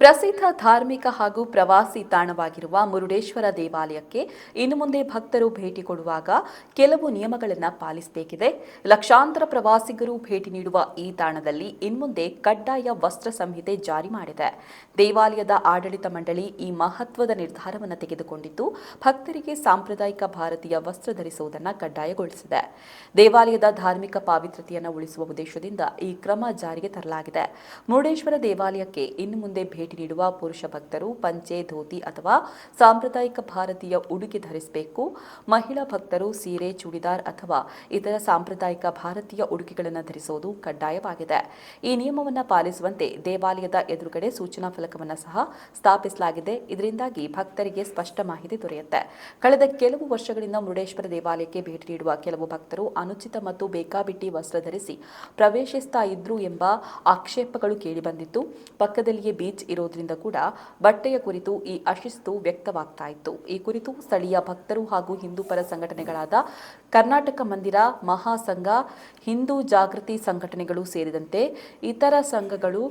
ಪ್ರಸಿದ್ಧ ಧಾರ್ಮಿಕ ಹಾಗೂ ಪ್ರವಾಸಿ ತಾಣವಾಗಿರುವ ಮುರುಡೇಶ್ವರ ದೇವಾಲಯಕ್ಕೆ ಇನ್ನು ಮುಂದೆ ಭಕ್ತರು ಭೇಟಿ ಕೊಡುವಾಗ ಕೆಲವು ನಿಯಮಗಳನ್ನು ಪಾಲಿಸಬೇಕಿದೆ. ಲಕ್ಷಾಂತರ ಪ್ರವಾಸಿಗರು ಭೇಟಿ ನೀಡುವ ಈ ತಾಣದಲ್ಲಿ ಇನ್ಮುಂದೆ ಕಡ್ಡಾಯ ವಸ್ತ್ರ ಸಂಹಿತೆ ಜಾರಿ ಮಾಡಿದೆ. ದೇವಾಲಯದ ಆಡಳಿತ ಮಂಡಳಿ ಈ ಮಹತ್ವದ ನಿರ್ಧಾರವನ್ನು ತೆಗೆದುಕೊಂಡಿದ್ದು, ಭಕ್ತರಿಗೆ ಸಾಂಪ್ರದಾಯಿಕ ಭಾರತೀಯ ವಸ್ತ್ರ ಧರಿಸುವುದನ್ನು ಕಡ್ಡಾಯಗೊಳಿಸಿದೆ. ದೇವಾಲಯದ ಧಾರ್ಮಿಕ ಪಾವಿತ್ರತೆಯನ್ನು ಉಳಿಸುವ ಉದ್ದೇಶದಿಂದ ಈ ಕ್ರಮ ಜಾರಿಗೆ ತರಲಾಗಿದೆ. ಮುರುಡೇಶ್ವರ ದೇವಾಲಯಕ್ಕೆ ಇನ್ನು ಮುಂದೆ ಭೇಟಿ ನೀಡುವ ಪುರುಷ ಭಕ್ತರು ಪಂಚೆ, ಧೋತಿ ಅಥವಾ ಸಾಂಪ್ರದಾಯಿಕ ಭಾರತೀಯ ಉಡುಗೆ ಧರಿಸಬೇಕು. ಮಹಿಳಾ ಭಕ್ತರು ಸೀರೆ, ಚೂಡಿದಾರ್ ಅಥವಾ ಇತರ ಸಾಂಪ್ರದಾಯಿಕ ಭಾರತೀಯ ಉಡುಗೆಗಳನ್ನು ಧರಿಸುವುದು ಕಡ್ಡಾಯವಾಗಿದೆ. ಈ ನಿಯಮವನ್ನು ಪಾಲಿಸುವಂತೆ ದೇವಾಲಯದ ಎದುರುಗಡೆ ಸೂಚನಾ ಫಲಕವನ್ನು ಸಹ ಸ್ಥಾಪಿಸಲಾಗಿದೆ. ಇದರಿಂದಾಗಿ ಭಕ್ತರಿಗೆ ಸ್ಪಷ್ಟ ಮಾಹಿತಿ ದೊರೆಯುತ್ತೆ. ಕಳೆದ ಕೆಲವು ವರ್ಷಗಳಿಂದ ಮುರುಡೇಶ್ವರ ದೇವಾಲಯಕ್ಕೆ ಭೇಟಿ ನೀಡುವ ಕೆಲವು ಭಕ್ತರು ಅನುಚಿತ ಮತ್ತು ಬೇಕಾಬಿಟ್ಟಿ ವಸ್ತ್ರ ಧರಿಸಿ ಪ್ರವೇಶಿಸ್ತಾ ಇದ್ರು ಎಂಬ ಆಕ್ಷೇಪಗಳು ಕೇಳಿಬಂದಿತ್ತು ಪಕ್ಕದಲ್ಲಿಯೇ ಬೀಚ್ ಇರೋದ್ರಿಂದ ಕೂಡ ಬಟ್ಟೆಯ ಕುರಿತು ಈ ಅಶಿಸ್ತು ವ್ಯಕ್ತವಾಗ್ತಾ ಇತ್ತು ಈ ಕುರಿತು ಸ್ಥಳೀಯ ಭಕ್ತರು ಹಾಗೂ ಹಿಂದೂ ಪರ ಸಂಘಟನೆಗಳಾದ ಕರ್ನಾಟಕ ಮಂದಿರ, ಮಹಾಸಂಘ, ಹಿಂದೂ ಜಾಗೃತಿ ಸಂಘಟನೆಗಳು ಸೇರಿದಂತೆ ಇತರ ಸಂಘಗಳು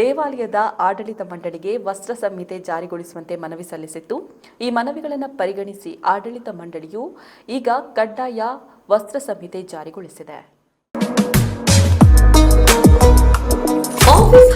ದೇವಾಲಯದ ಆಡಳಿತ ಮಂಡಳಿಗೆ ವಸ್ತ್ರ ಸಂಹಿತೆ ಜಾರಿಗೊಳಿಸುವಂತೆ ಮನವಿ ಸಲ್ಲಿಸಿತ್ತು. ಈ ಮನವಿಗಳನ್ನು ಪರಿಗಣಿಸಿ ಆಡಳಿತ ಮಂಡಳಿಯು ಈಗ ಕಡ್ಡಾಯ ವಸ್ತ್ರ ಸಂಹಿತೆ ಜಾರಿಗೊಳಿಸಿದೆ.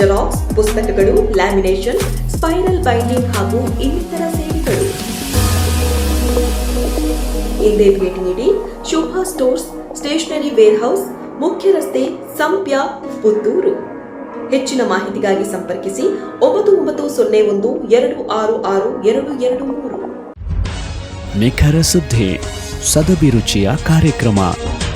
ಜೆರಾಕ್ಸ್ ಪುಸ್ತಕಗಳು ಲ್ಯಾಮಿನೇಷನ್ ಸ್ಪೈರಲ್ ಬೈಂಡಿಂಗ್ ಹಾಗೂ ಇನ್ನಿತರ ಸೇವೆಗಳು. ಹಿಂದೆ ಭೇಟಿ ನೀಡಿ ಶುಭ ಸ್ಟೋರ್ಸ್ ಸ್ಟೇಷನರಿ ವೇರ್ಹೌಸ್ ಮುಖ್ಯ ರಸ್ತೆ, ಸಂಪ್ಯ, ಪುತ್ತೂರು. ಹೆಚ್ಚಿನ ಮಾಹಿತಿಗಾಗಿ ಸಂಪರ್ಕಿಸಿ ಒಂಬತ್ತು ಒಂಬತ್ತು ಸೊನ್ನೆ ಒಂದು ಎರಡು ಆರು ಆರು ಎರಡು ಎರಡು ಮೂರು. ನಿಖರ ಸುದ್ದಿ, ಸದಭಿರುಚಿಯ ಕಾರ್ಯಕ್ರಮ.